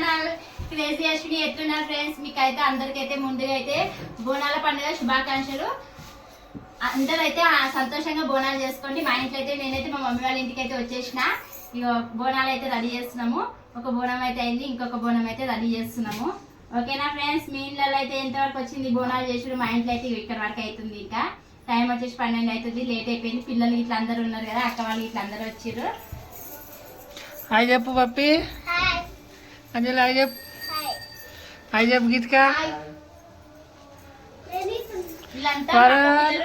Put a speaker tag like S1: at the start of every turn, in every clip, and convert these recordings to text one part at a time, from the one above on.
S1: Channel crazy Ashwini ఎట్లున్నారు friends మీకు అయితే అందరికైతే ముందుగా అయితే బోనాల పండుగ శుభాకాంక్షలు. అందరూ అయితే సంతోషంగా బోనాలు చేసుకోండి. మా ఇంట్లో అయితే నేనైతే మా మమ్మీ వాళ్ళ ఇంటికి అయితే వచ్చేసిన. ఇక బోనాలు అయితే రెడీ చేస్తున్నాము. ఒక బోనం అయితే అయింది ఇంకొక బోనం అయితే రెడీ చేస్తున్నాము. ఓకేనా ఫ్రెండ్స్ మీ ఇళ్ళలో అయితే ఎంతవరకు వచ్చింది బోనాలు చేసుడు? మా ఇంట్లో అయితే ఇక్కడ వరకు అవుతుంది ఇంకా. టైం వచ్చేసి పన్నెండు అవుతుంది లేట్ అయిపోయింది. పిల్లలు ఇట్లా అందరూ ఉన్నారు కదా అక్క వాళ్ళు ఇట్లా అందరూ
S2: వచ్చారు చెప్పు పప్పి.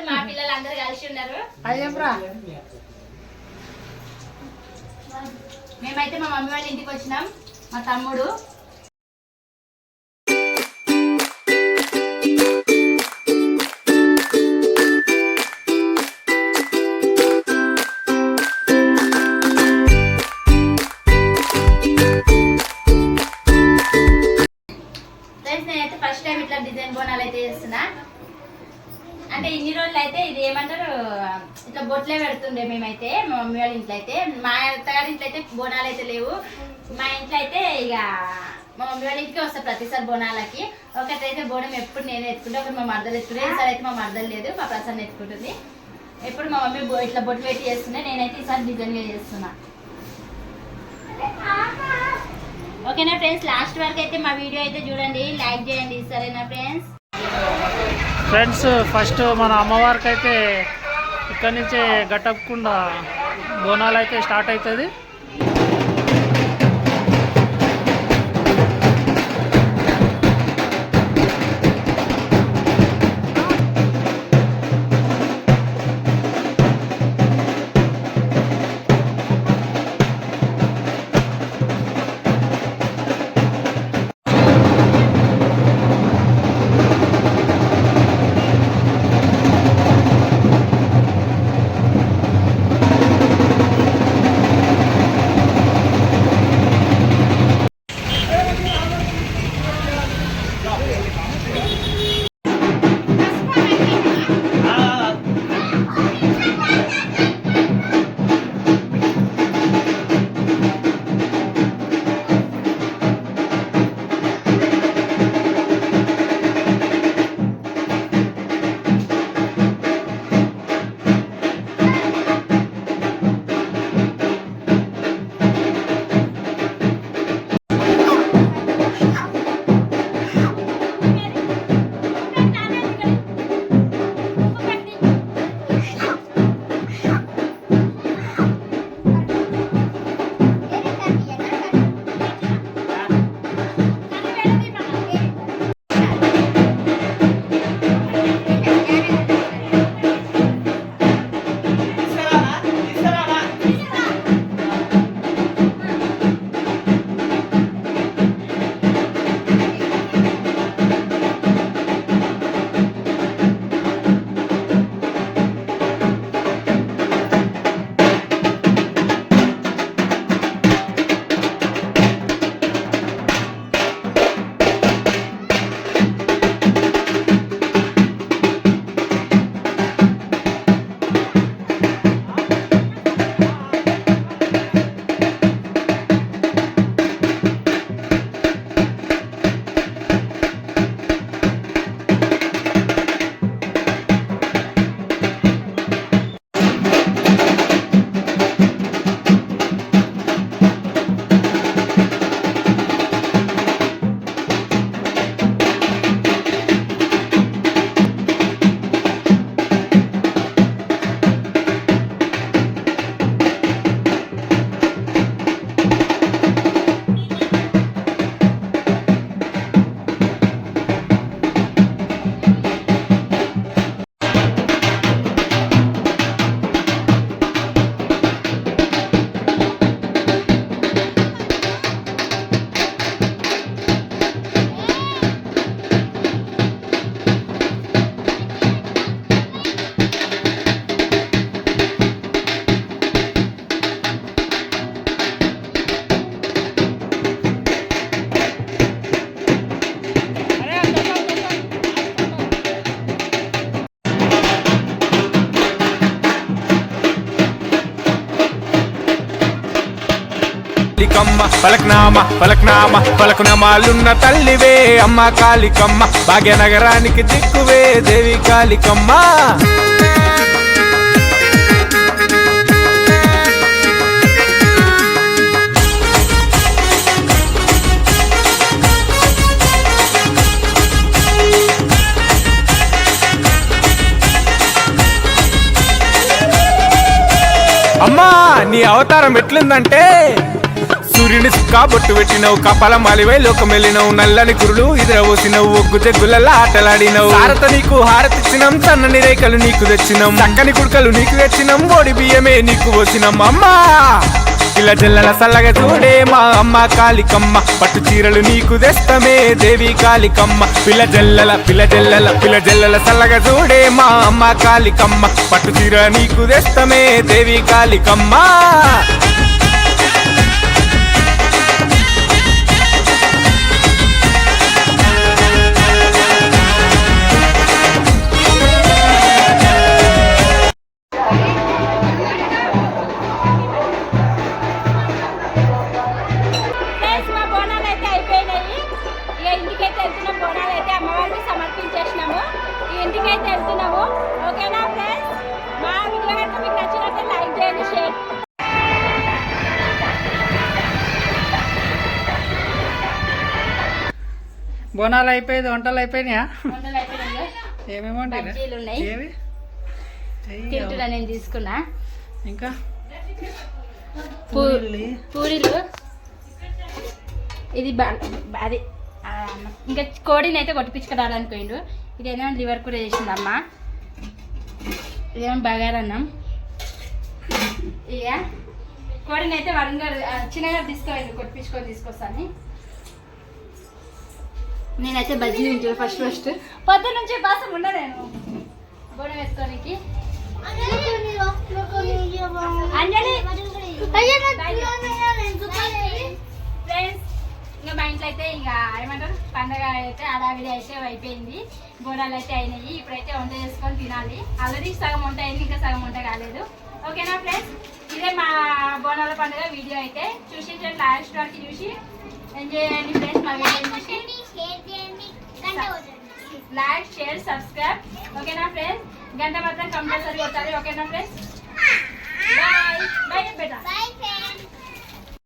S1: మా పిల్లలు అందరూ కలిసి ఉన్నారు.
S2: హాయ్ చెప్పురా
S1: మేమైతే మా మమ్మీ వాళ్ళ ఇంటికి వచ్చినాం. మా తమ్ముడు బొట్లే పెడుతుండే మేమైతే మా మమ్మీ వాళ్ళ ఇంట్లో అయితే. మా అత్తగారి ఇంట్లో అయితే బోనాలు అయితే లేవు. మా ఇంట్లో అయితే ఇక మా మమ్మీ వాళ్ళ ఇంటికి వస్తా ప్రతిసారి బోనాలకి. ఒకటైతే బోనం ఎప్పుడు నేనే ఎత్తుకుంటే ఒకటి మా మర్దలు ఎత్తుకుంటే. ఈసారి అయితే మా మర్దలు లేదు మా ప్రసన్న ఎత్తుకుంటుంది. ఎప్పుడు మా మమ్మీ బో- ఇట్లా బొట్లు పెట్టి చేస్తుండే నేనైతే ఈసారి డిజైన్గా చేస్తున్నా. ఓకేనా ఫ్రెండ్స్ లాస్ట్ వరకు అయితే మా వీడియో అయితే చూడండి. లైక్ చేయండి సరేనా ఫ్రెండ్స్?
S2: ఫ్రెండ్స్ ఫస్ట్ మన అమ్మవారికి అయితే ఇక్కడి నుంచే గట్టకుండా బోనాలు అయితే స్టార్ట్ అవుతుంది.
S3: కాళికమ్మ పలక్నామ పలక్నామ పలకునామాలున్న తల్లివే. అమ్మ కాళికమ్మ భాగ్యనగరానికి దిక్కువే. దేవి కాళికమ్మ. అమ్మా నీ అవతారం ఎట్లుందంటే సూర్యుని కాబొట్టు పెట్టినవు కపాల మాలివై లోకం వెళ్ళినవు నల్లని కురులు ఇదరవోసినవు ఒగ్గు తెగ్గులల్లా ఆటలాడినవు. భారత నీకు హారతిచ్చినం సన్నని రేఖలు నీకు తెచ్చినం. చక్కని కుడుకలు నీకు తెచ్చినం ఓడి బియ్యమే నీకు పోసినం అమ్మా! పిల్ల జల్లల సల్లగా చూడే మా అమ్మ కాళికమ్మ పట్టు చీరలు నీకు తెస్తమే దేవి కాళికమ్మ. పిల్ల జల్లల పిల్ల జల్లల పిల్ల జల్లల సల్లగా చూడే మా అమ్మ కాళికమ్మ పట్టు చీర నీకు తెస్తమే దేవి కాళికమ్మ.
S1: బోనాలు
S2: అయిపోయింది వంటలు అయిపోయినాయా? ఏమేమి అయ్యో.
S1: తింటున్నా నేను తీసుకున్నా.
S2: ఇంకా? పూరీలు.
S1: ఇది అది ఇంకా కోడిని అయితే కొట్టిపించుకురావడానికి పోయిండు. ఇదేమో లివర్ కూర చేసిందమ్మ. ఇదేమో బగారన్నం ఇక కోడిని అయితే ఆ, చిన్నగా తీసుకోవాలి కొట్టించుకొని తీసుకొస్తాను. నేనైతే బజ్జీ తింటాను ఫస్ట్ ఫస్ట్ పొద్దు నుంచి బాసం ఉన్నా నేను. గొడవ వేసుకోనికి. అంజలి! ఫ్రెండ్స్ ఇంకా మా ఇంట్లో అయితే ఇక ఏమంటారు? పండగ అయితే అడావిడి అయితే అయిపోయింది. బోనాలు అయితే అయినాయి. ఇప్పుడైతే వంట చేసుకొని తినాలి. ఆల్రెడీ సగం వంట అయింది ఇంకా సగం వంట కాలేదు. ఓకేనా ఫ్రెండ్స్? ఇదే మా బోనాల పండుగ వీడియో అయితే. చూసి లాస్ట్ వరకు చూసి. ఎంజాయ్ చేయండి ఫ్రెండ్స్ మా వీడియో చూసి లైక్ షేర్ సబ్స్క్రైబ్ ఓకేనా ఫ్రెండ్స్ గంట మాత్రం కంపల్సరీ కొట్టాలి ఓకేనా ఫ్రెండ్స్ బాయ్ బాయ్ బేటా
S4: Bye.